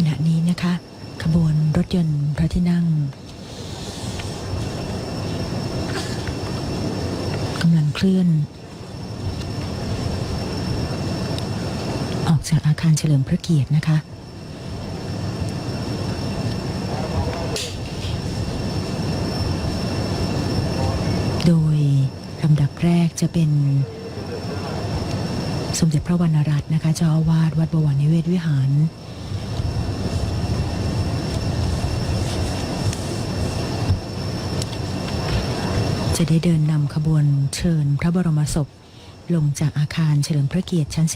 ขณะนี้นะคะ ขบวนรถยนต์พระที่นั่งกำลังเคลื่อน ออกจากอาคารเฉลิมพระเกียรตินะคะโดยลำดับแรกจะเป็น สมเด็จพระวรรณรัตน์นะคะเจ้าอาวาสวัดบวรนิเวศวิหาร จะได้เดินนำขบวนเชิญพระบรมศพ ลงจากอาคารเฉลิมพระเกียรติชั้น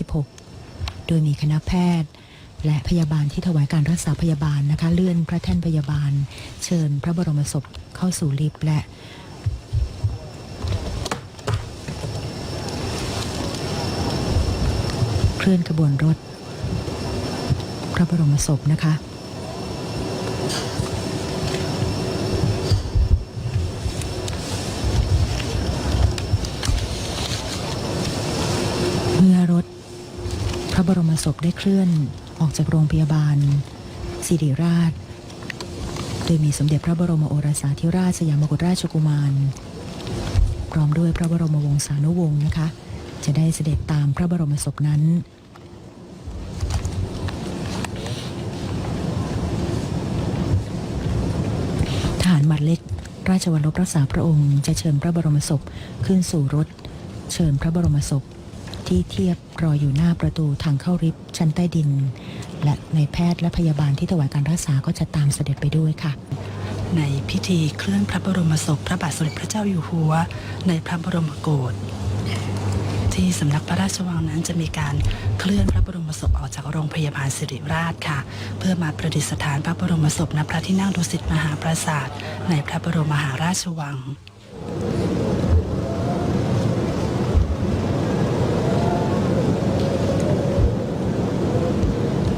16 โดยมีคณะแพทย์ และพยาบาลที่ถวายการรักษาพยาบาลนะคะ เลื่อนพระแท่นพยาบาล เชิญพระบรมศพเข้าสู่ลิฟต์และเคลื่อนขบวนรถ พระบรมศพนะคะ เมื่อรถ พระบรมศพได้เคลื่อนออกจากโรงพยาบาล สิริราช โดยมีสมเด็จพระบรมโอรสาธิราชสยามกุฎราชกุมาร พร้อมด้วยพระบรมวงศานุวงศ์นะคะ จะได้เสด็จตามพระบรมศพนั้นทหารมัดเล็กราชวัลลบรักษาพระองค์ จะเชิญพระบรมศพขึ้นสู่รถ เชิญพระบรมศพ ที่เทียบรออยู่หน้าประตูทางเข้าริฟท์ชั้นใต้ดิน และในายแพทย์และพยาบาลที่ถวายการรักษาก็จะตามเสด็จไปด้วยค่ะ ในพิธีเคลื่อนพระบรมศพพระบาทสมเด็จพระเจ้าอยู่หัว ในพระบรมโกศที่สำนักพระราชวังนั้นจะมีการเคลื่อนพระบรมศพออกจากโรงพยาบาลสิริราชค่ะ เพื่อมาประดิษฐานพระบรมศพณพระที่นั่งดุสิตมหาปราสาทในพระบรมมหาราชวัง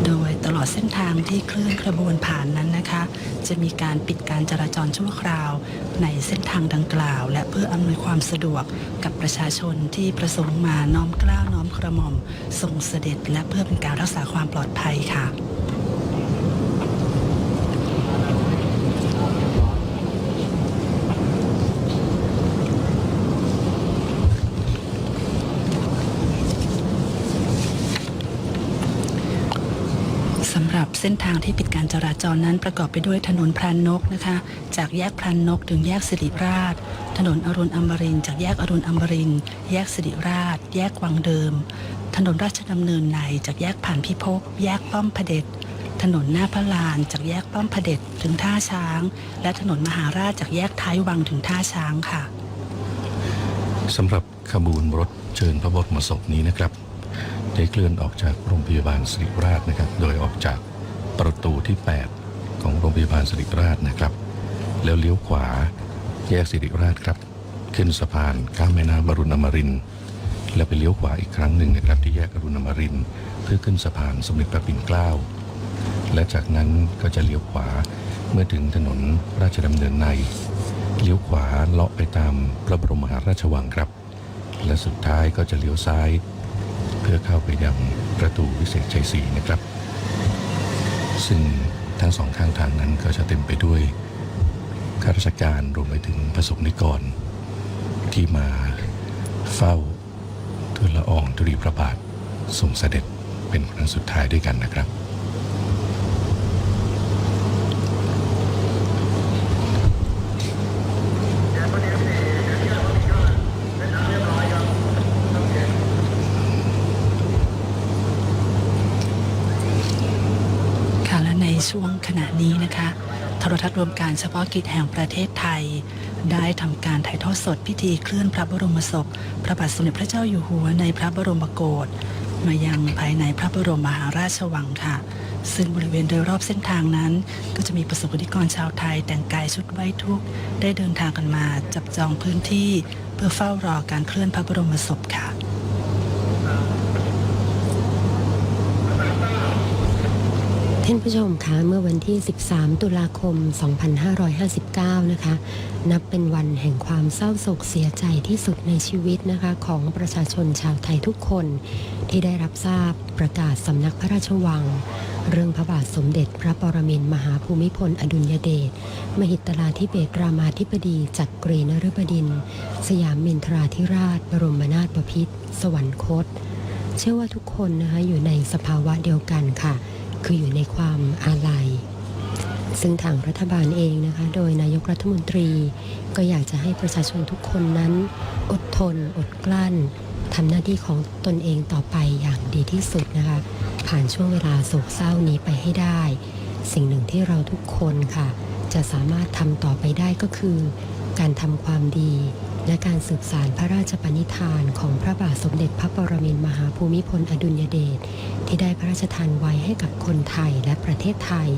โดยตลอดเส้น ที่เคลื่อนกระบวนผ่านนั้นนะคะ จะมีการปิดการจราจรชั่วคราวในเส้นทางดังกล่าว และเพื่ออำนวยความสะดวกกับประชาชนที่ประสงค์มาน้อมเกล้าวน้อมกระหม่อมส่งเสด็จ และเพื่อเป็นการรักษาความปลอดภัยค่ะ สำหรับ เส้นทางที่ปิดการจราจรนั้นประกอบไปด้วยถนนพรานนกนะคะ จากแยกพรานนกถึงแยกสิริราช ถนนอรุณอมรินทร์จากแยกอรุณอมรินทร์แยกสิริราช แยกวังเดิม ถนนราชดำเนินในจากแยกผ่านพิภพแยกป้อมพเด็จถนนหน้าพระลานจากแยกป้อมพเด็จถึงท่าช้าง และถนนมหาราชจากแยกท้ายวังถึงท่าช้างค่ะสำหรับขบวนรถเชิญพระบรมศพนี้นะครับ ได้เคลื่อนออกจากโรงพยาบาลสิริราชนะครับ โดยออกจาก ประตูที่ 8 ของโรงพยาบาลสิริราชนะครับ แล้วเลี้ยวขวาแยกสิริราชครับ ขึ้นสะพานข้ามแม่น้ำอรุณอมรินแล้วไปเลี้ยวขวาอีกครั้งหนึ่งนะครับ ที่แยกอรุณอมรินเพื่อขึ้นสะพานสมเด็จพระปิ่นเกล้าและจากนั้นก็จะเลี้ยวขวาเมื่อถึงถนนราชดำเนินใน เลี้ยวขวาเลาะไปตามพระบรมมหาราชวังครับ และสุดท้ายก็จะเลี้ยวซ้าย เพื่อเข้าไปยังประตูวิเศษชัยศรีนะครับ ซึ่งทั้งสองข้างทางนั้นก็จะเต็มไปด้วยข้าราชการรวมไปถึงประสบนิกร ที่มาเฝ้าทูลละอองธุลีพระบาททรงเสด็จเป็นครั้งสุดท้ายด้วยกันนะครับ ค่ะและในช่วงขณะนี้นะคะโทรทัศน์รวมการเฉพาะกิจแห่งประเทศไทย ได้ทำการถ่ายทอดสดพิธีเคลื่อนพระบรมศพ พระบาทสมเด็จพระเจ้าอยู่หัวในพระบรมโกศมายังภายในพระบรมมหาราชวังค่ะ ซึ่งบริเวณโดยรอบเส้นทางนั้น ก็จะมีประสบนิกรชาวไทยแต่งกายชุดไว้ทุกข์ได้เดินทางกันมาจับจองพื้นที่ เพื่อเฝ้ารอการเคลื่อนพระบรมศพค่ะ ท่านผู้ชมคะเมื่อวันที่ 13 ตุลาคม 2559 นะคะ นับเป็นวันแห่งความเศร้าโศกเสียใจที่สุดในชีวิตนะคะของประชาชนชาวไทยทุกคนที่ได้รับทราบประกาศสำนักพระราชวัง เรื่องพระบาทสมเด็จพระปรมินทมหาภูมิพลอดุลยเดชมหิตลาธิเบศรามาธิบดีจักรีนฤบดิน สยามมินทราธิราช บรมนาถบพิตรสวรรคต เชื่อว่าทุกคนนะคะอยู่ในสภาวะเดียวกันค่ะ คืออยู่ในความอาลัย ซึ่งทางรัฐบาลเองนะคะ โดยนายกรัฐมนตรี ก็อยากจะให้ประชาชนทุกคนนั้น อดทน อดกลั้นทำหน้าที่ของตนเองต่อไปอย่างดีที่สุดนะคะ ผ่านช่วงเวลาโศกเศร้านี้ไปให้ได้ สิ่งหนึ่งที่เราทุกคนค่ะ จะสามารถทำต่อไปได้ก็คือ การทำความดี และการสืบสารพระราชปณิธานของพระบาทสมเด็จพระปรมินทรมหาภูมิพลอดุลยเดชที่ได้พระราชทานไว้ให้กับคนไทยและประเทศไทย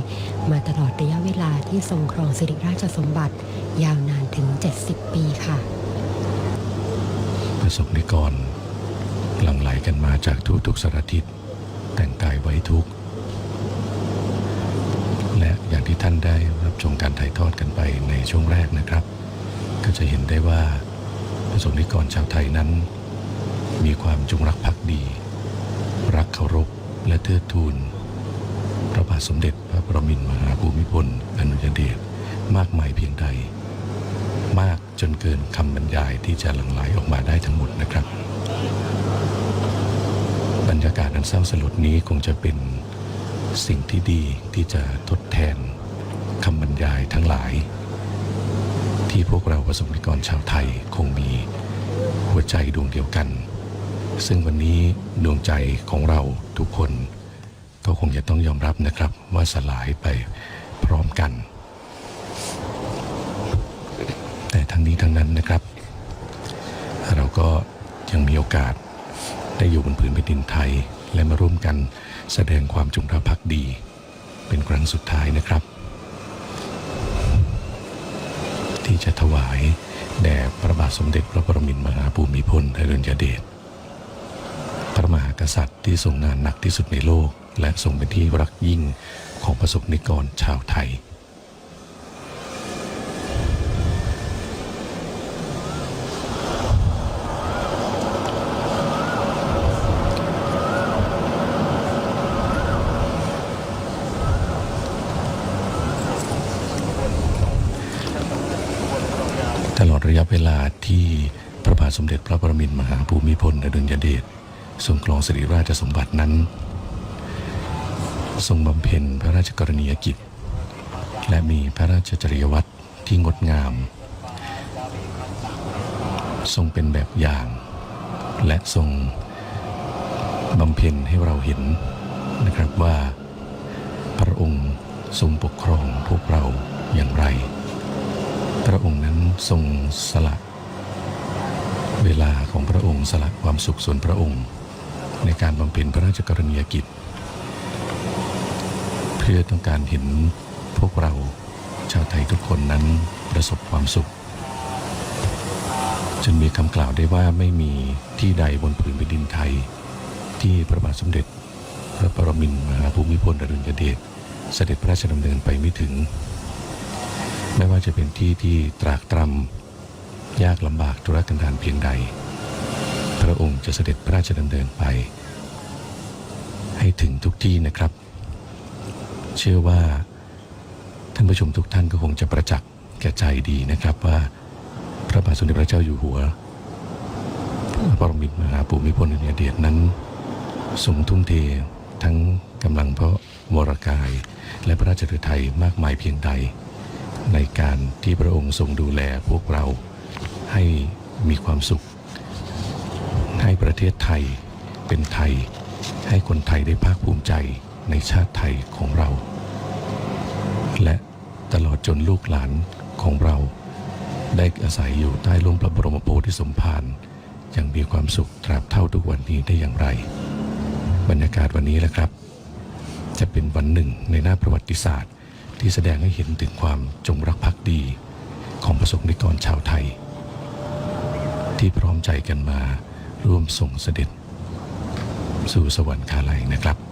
มาตลอดระยะเวลาที่ทรงครองสิริราชสมบัติ ยาวนานถึง 70 ปีค่ะ ประสบนิกรหลั่งไหลกันมาจากทุกทุกสารทิศแต่งกายไว้ทุก และอย่างที่ท่านได้รับชมการถ่ายทอดกันไปในช่วงแรกนะครับ ก็จะเห็นได้ว่า ระสบนิกรชาวไทยนั้น มีความจงรักภักดี รักเคารพและเทิดทูน พระบาทสมเด็จพระปรมินมหาภูมิพลอดุลยเดชมากมายเพียงใด มากจนเกินคำบรรยายที่จะหลั่งไหลออกมาได้ทั้งหมดนะครับ บรรยากาศอันเศร้าสลดนี้คงจะเป็นสิ่งที่ดีที่จะทดแทนคำบรรยายทั้งหลาย ที่พวกเราประสบนิกรชาวไทยคงมีหัวใจดวงเดียวกัน ซึ่งวันนี้ดวงใจของเราทุกคน ก็คงจะต้องยอมรับนะครับว่าสลายไปพร้อมกัน แต่ทั้งนี้ทั้งนั้นนะครับ เราก็ยังมีโอกาสได้อยู่บนผืนแผ่นดินไทยและมาร่วมกันแสดงความจงรักภักดี เป็นครั้งสุดท้ายนะครับ ที่จะถวาย แด่พระบาทสมเด็จพระปรมินทรมหาภูมิพลอดุลยเดชพระมหากษัตริย์ที่ทรงงานหนักที่สุดในโลก และทรงเป็นที่รักยิ่งของประสบนิกรชาวไทย สมเด็จพระปรมินทรมหาภูมิพลอดุลยเดชทรงครองสิริราชสมบัตินั้น ทรงบำเพ็ญพระราชกรณียกิจ และมีพระราชจริยวัตรที่งดงาม ทรงเป็นแบบอย่าง และทรงบำเพ็ญให้เราเห็นนะครับว่าพระองค์ทรงปกครองพวกเราอย่างไร พระองค์นั้นทรงสละ เวลาของพระองค์สละความสุขส่วนพระองค์ ในการบำเพ็ญพระราชกรณียกิจ เพื่อต้องการเห็นพวกเราชาวไทยทุกคนนั้นประสบความสุขจนมีคำกล่าวได้ว่าไม่มีที่ใดบนผืนแผ่นดินไทย ที่พระบาทสมเด็จ พระปรมินมหาภูมิพลอดุลยเดชเสด็จพระราชดำเนินไปไม่ถึง ไม่ว่าจะเป็นที่ที่ตรากตรำ ยากลำบากทุรกันดารเพียงใด พระองค์จะเสด็จพระราชดำเนินไป ให้ถึงทุกที่นะครับ เชื่อว่าท่านผู้ชมทุกท่านก็คงจะประจักษ์แก่ใจดีนะครับว่า พระบาทสมเด็จพระเจ้าอยู่หัวพระปรมินทรมหาภูมิพลอดุลยเดชนั้นทรงทุ่มเททั้งกำลังพระวรกาย และพระราชฤทัยมากมายเพียงใด ในการที่พระองค์ทรงดูแลพวกเรา ให้มีความสุข ให้ประเทศไทยเป็นไทย ให้คนไทยได้ภาคภูมิใจในชาติไทยของเรา และตลอดจนลูกหลานของเรา ได้อาศัยอยู่ใต้ร่มพระบรมโพธิสมภารอย่างมีความสุขตราบเท่าทุกวันนี้ได้อย่างไร บรรยากาศวันนี้แหละครับ จะเป็นวันหนึ่งในหน้าประวัติศาสตร์ ที่แสดงให้เห็นถึงความจงรักภักดีของประสบนิกรชาวไทย ที่พร้อมใจกันมาร่วมส่งเสด็จ สู่สวรรคาลัยนะครับ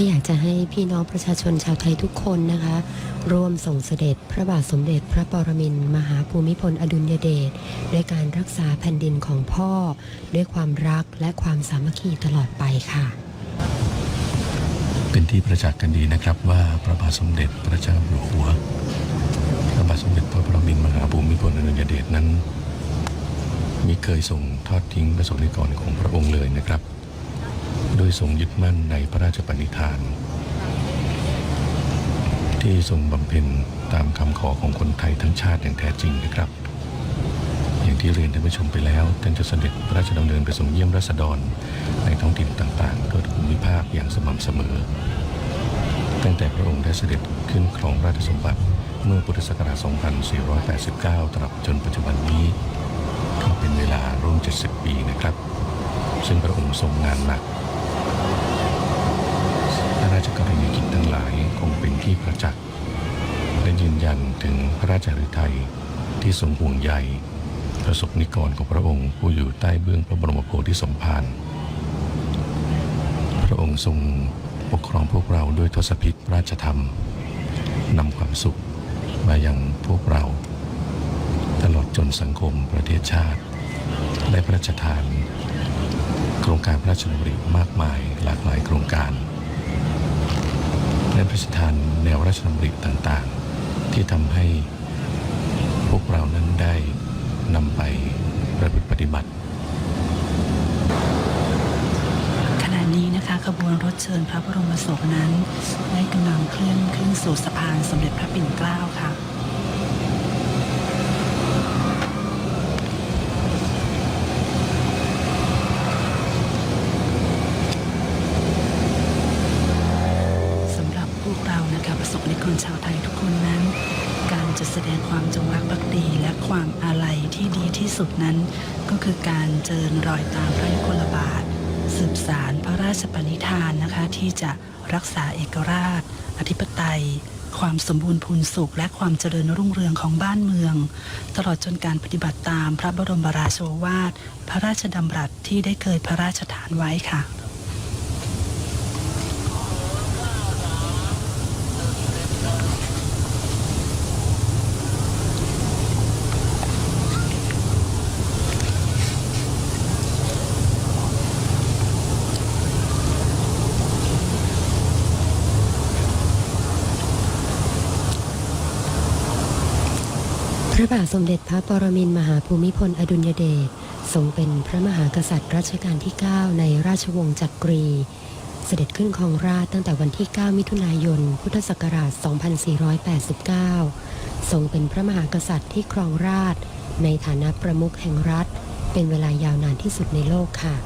ก็อยากจะให้พี่น้องประชาชนชาวไทยทุกคนนะคะ ร่วมส่งเสด็จพระบาทสมเด็จพระปรมินมหาภูมิพลอดุลยเดชด้วยการรักษาแผ่นดินของพ่อ ด้วยความรักและความสามัคคีตลอดไปค่ะ เป็นที่ประจักษ์กันดีนะครับว่าพระบาทสมเด็จพระเจ้าอยู่หัว พระบาทสมเด็จพระปรมินมหาภูมิพลอดุลยเดชนั้นมิเคยทรงทอดทิ้งประสบนิกรของพระองค์เลยนะครับ โดยทรงยึดมั่นในพระราชปณิธาน ที่ทรงบำเพ็ญตามคำขอของคนไทยทั้งชาติอย่างแท้จริงนะครับ อย่างที่เรียนท่านผู้ชมไปแล้วท่านจะเสด็จพระราชดำเนินไปทรงเยี่ยมราษฎรในท้องถิ่นต่างๆทั่วทุกภูมิภาคอย่างสม่ำเสมอ ตั้งแต่พระองค์ได้เสด็จขึ้นครองราชสมบัติเมื่อพุทธศักราช 2489 ตราบจนปัจจุบันนี้ก็เป็นเวลาร่วม 70 ปีนะครับ ซึ่งพระองค์ทรงงานหนัก พระราชกรณียกิจทั้ งหลายคงเป็นที่ประจักษ์และยืนยันถึงพระราชหฤทัยที่ทรงห่วงใยประสบนิกรของพระองค์ผู้อยู่ใต้เบื้องพระบรมโพธิสมภารพระองค์ทรงปกครองพวกเราด้วยทศพิธราชธรรมนำความสุขมายังพวกเรา ตลอดจนสังคมประเทศชาติ และพระราชทาน โครงการพระราชดำริมากมายหลากหลายโครงการ และพระราชทานแนวราชดำริต่างๆ ที่ทำให้พวกเรานั้นได้นำไปประพฤติปฏิบัติ ขณะนี้นะคะขบวนรถเชิญพระบรมศพนั้น ได้กำลังเคลื่อนขึ้นสู่สะพานสมเด็จพระปิ่นเกล้าค่ะ สำหรับพวกเรานะคะประสบนิกรชาวไทยทุกคนนั้น การจะแสดงความจงรักภักดีและความอาลัยที่ดีที่ สุดนั้นก็คือการเจิญรอยตามพระยุคลบาท สืบสารพระราชปณิธานนะคะ ที่จะรักษาเอกราช อธิปไตย ความสมบูรณ์พูนสุข และความเจริญรุ่งเรืองของบ้านเมือง ตลอดจนการปฏิบัติตามพระบรมราโชวาท พระราชดำรัสที่ได้เคยพระราชทานไว้ค่ะ ระบาทสมเด็จพระปรมินทรมหาภูมิพลอดุลยเดชทรงเป็นพระมหากษัตริย์รัชกาลที่ 9 ในราชวงศ์จักรี เสด็จขึ้นครองราชย์ตั้งแต่วันที่ 9 มิถุนายน พุทธศักราช 2489 ทรงเป็นพระมหากษัตริย์ที่ครองราชย์ในฐานะประมุขแห่งรัฐ เป็นเวลายาวนานที่สุดในโลกค่ะ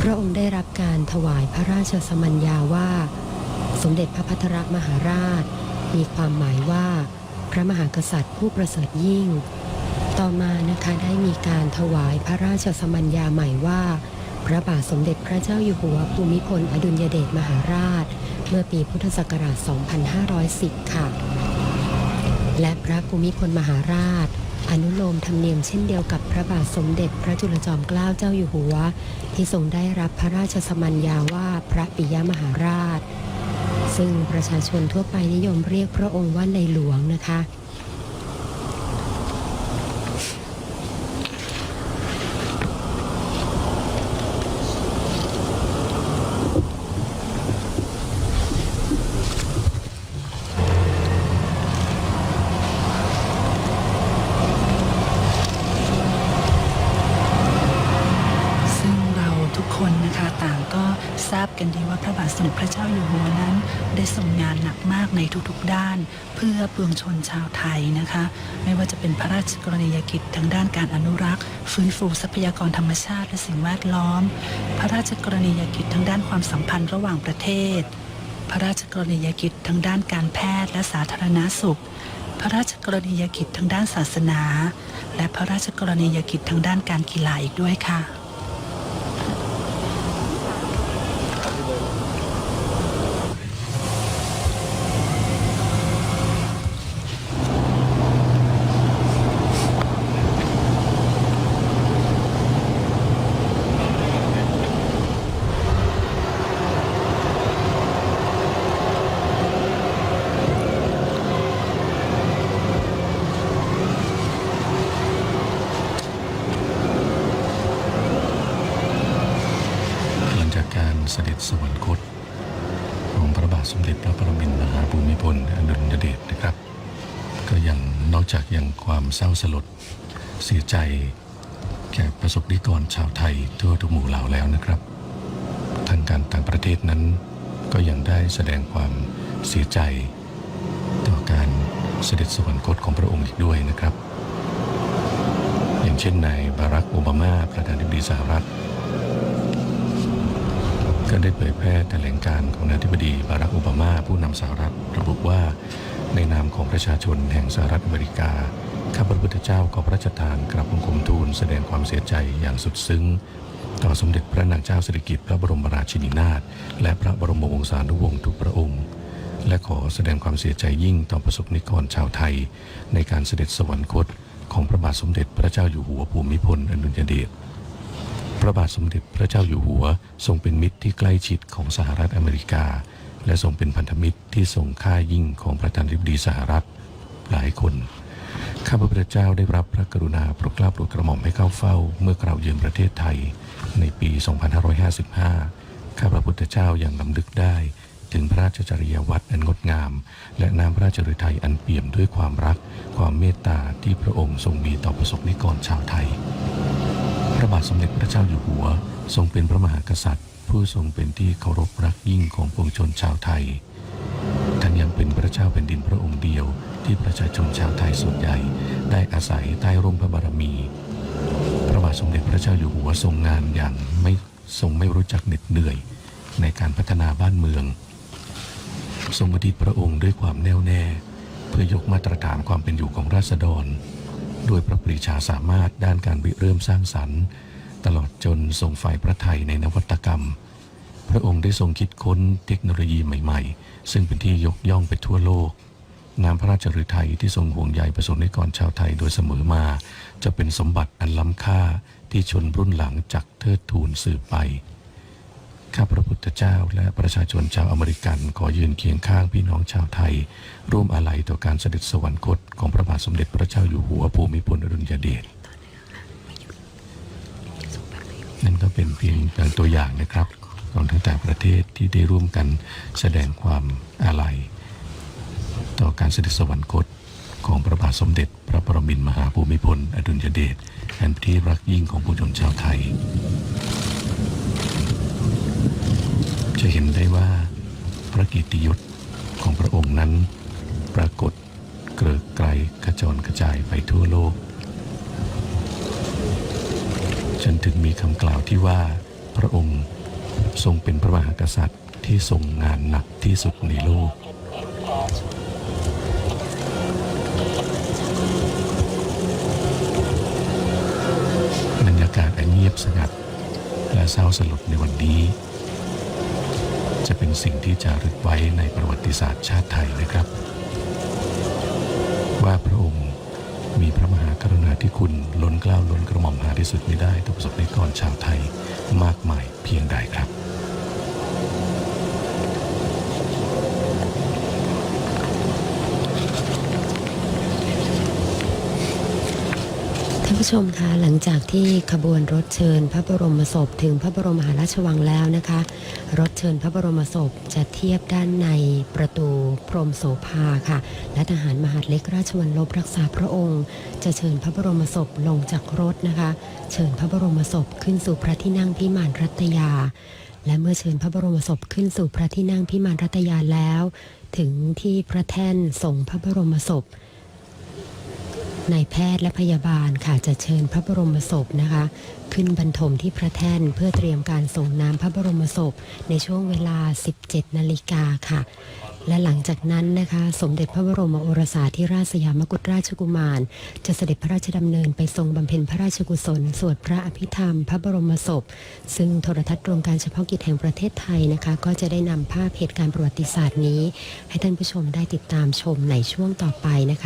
พระองค์ได้รับการถวายพระราชสมัญญาว่า สมเด็จพระพัทรมหาราช มีความหมายว่า พระมหากษัตริย์ผู้ประเสริฐยิ่ง ต่อมานะคะได้มีการถวายพระราชสมัญญาใหม่ว่า พระบาทสมเด็จพระเจ้าอยู่หัวภูมิพลอดุลยเดชมหาราช เมื่อปีพุทธศักราช 2510 ค่ะ และพระภูมิพลมหาราชอนุโลมธรรมเนียมเช่นเดียวกับพระบาทสมเด็จพระจุลจอมเกล้าเจ้าอยู่หัว ที่ทรงได้รับพระราชสมัญญาว่าพระปิยมหาราช ซึ่งประชาชนทั่วไปนิยมเรียกพระองค์ว่าในหลวงนะคะ ซึ่งเราทุกคนนะคะต่างก็ ทราบกันดีว่าพระบาทสมเด็จพระเจ้าอยู่หัวนั้น ได้ทรงงานหนักมากในทุกๆด้าน เพื่อปวงชนชาวไทยนะคะ ไม่ว่าจะเป็นพระราชกรณียกิจทางด้านการอนุรักษ์ ฟื้นฟูทรัพยากรธรรมชาติและสิ่งแวดล้อม พระราชกรณียกิจทางด้านความสัมพันธ์ระหว่างประเทศ พระราชกรณียกิจทางด้านการแพทย์และสาธารณสุข พระราชกรณียกิจทางด้านศาสนา และพระราชกรณียกิจทางด้านการกีฬาอีกด้วยค่ะ เสด็จสวรรคต ของพระบาทสมเด็จพระปรมินทรมหาภูมิพลอดุลยเดชนะครับ ก็ยังนอกจากยังความ เศร้าสลด เสียใจแก่ประสบนิกรชาวไทยทั่วทุกหมู่เหล่าแล้วนะครับ ทางการต่างประเทศนั้น ก็ยังได้แสดงความเสียใจ ต่อการเสด็จสวรรคตของพระองค์อีกด้วยนะครับ อย่างเช่นนายบารักโอบามาประธานาธิบดีสหรัฐ ก็ได้เผยแพร่แถลงการของนายธิบดีบารักโอบามาผู้นำสหรัฐ ระบุว่าในนามของประชาชนแห่งสหรัฐอเมริกา ข้าพระพุทธเจ้าขอพระราชทานกราบบังคมทูลแสดงความเสียใจอย่างสุดซึ้ง ต่อสมเด็จพระนางเจ้าสิริกิติ์พระบรมราชินีนาถและพระบรมวงศานุวงศ์ทุกพระองค์ และขอแสดงความเสียใจยิ่งต่อประสบนิกรชาวไทย ในการเสด็จสวรรคตของพระบาทสมเด็จพระเจ้าอยู่หัวภูมิพลอดุลยเดชพระบาทสมเด็จพระเจ้าอยู่หัวทรงเป็นมิตรที่ใกล้ชิดของสหรัฐอเมริกา และทรงเป็นพันธมิตรที่ทรงค่ายิ่งของประธานาธิบดีสหรัฐหลายคน ข้าพระพุทธเจ้าได้รับพระกรุณาโปรดเกล้าโปรดกระหม่อมให้เข้าเฝ้า เมื่อกล่าวเยือนประเทศไทยในปี 2555 ข้าพระพุทธเจ้ายังลำลึกได้ ถึงพระราชจริยวัตรอันงดงาม และน้ำพระราชฤทัยอันเปี่ยมด้วยความรัก ความเมตตาที่พระองค์ทรงมีต่อประสบนิกรชาวไทย พระบาทสมเด็จพระเจ้าอยู่หัว ทรงเป็นพระมหากษัตริย์ ผู้ทรงเป็นที่เคารพรักยิ่งของปวงชนชาวไทย ท่านยังเป็นพ ระเจ้าแผ่นดินพระองค์เดียว ที่ประชาชนชาวไทยส่วนใหญ่ ได้อาศัยใต้ร่มพระบารมี พระบาทสมเด็จพระเจ้าอยู่หัวทรงงานอย่างไม่ทรงไม่รู้จักเหน็ดเหนื่อย ในการพัฒนาบ้านเมือง ทรงประดิษฐ์พระองค์ด้วยความแน่วแน่ เพื่อยกมาตรฐานความเป็นอยู่ของราษฎรด้วยพระปรีชาสามารถด้านการริเริ่มสร้างสรรค์ ตลอดจนทรงฝ่ายพระไทยในนวัตกรรม พระองค์ได้ทรงคิดค้นเทคโนโลยีใหม่ ๆ ซึ่งเป็นที่ยกย่องไปทั่วโลกนามพระราชฤทัยที่ทรงห่วงใยประสบนิกรชาวไทยโดยเสมอมา จะเป็นสมบัติอันล้ำค่าที่ชนรุ่นหลังจักเทิดทูนสืบไปข้าพระพุทธเจ้าและประชาชนชาวอเมริกันขอยืนเคียงข้างพี่น้องชาวไทย ร่วมอาลัยต่อการเสด็จสวรรคตของพระบาทสมเด็จพระเจ้าอยู่หัวภูมิพลอดุลยเดชนั่นก็เป็นเพียงอย่างตัวอย่างนะครับ ของทั้งต่างประเทศที่ได้ร่วมกันแสดงความอาลัย ต่อการเสด็จสวรรคตของพระบาทสมเด็จ พระปรมินมหาภูมิพล อดุลยเดชแห่งที่รักยิ่งของผู้ชนชาวไทย จะเห็นได้ว่าพระกิติยศของพระองค์นั้น ปรากฏเกลิกไกลกระจรกระจายไปทั่วโลกจนถึงมีคำกล่าวที่ว่าพระองค์ ทรงเป็นพระมหากษัตริย์ที่ทรงงานหนักที่สุดในโลก บรรยากาศอันเงียบสงัด และเศร้าสลดในวันนี้ จะเป็นสิ่งที่จะรึกไว้ในประวัติศาสตร์ชาติไทยนะครับ ว่าพระองค์มีพระมหากรุณาธิคุณล้นเกล้าล้นกระหม่อมหาที่สุดไม่ได้ต่อประสบนิกรชาวไทยมากมายเพียงใดครับ ท่าน ผู้ชมคะหลังจากที่ขบวนรถเชิญพระบรมศพถึงพระบรมมหาราชวังแล้วนะคะ รถเชิญพระบรมศพจะเทียบด้านในประตูพรมโสภาค่ะ และทหารมหาดเล็กราชวัลลบรักษาพระองค์ จะเชิญพระบรมศพลงจากรถนะคะ เชิญพระบรมศพขึ้นสู่พระที่นั่งพิมานรัตยา และเมื่อเชิญพระบรมศพขึ้นสู่พระที่นั่งพิมานรัตยาแล้ว ถึงที่พระแท่นส่งพระบรมศพ นายแพทย์และพยาบาลค่ะจะเชิญพระบรมศพนะคะ ขึ้นบรรทมที่พระแท่นเพื่อเตรียมการส่งน้ำพระบรมศพในช่วงเวลา 17 นาฬิกาค่ะ และหลังจากนั้นนะคะ สมเด็จพระบรมโอรสาธิราชสยามกุฎราชกุมาร จะเสด็จพระราชดำเนินไปทรงบำเพ็ญพระราชกุศล สวดพระอภิธรรม พระบรมศพ ซึ่งโทรทัศน์รวมการเฉพาะกิจแห่งประเทศไทยนะคะ ก็จะได้นำภาพเหตุการณ์ประวัติศาสตร์นี้ ให้ท่านผู้ชมได้ติดตามชมในช่วงต่อไปนะคะ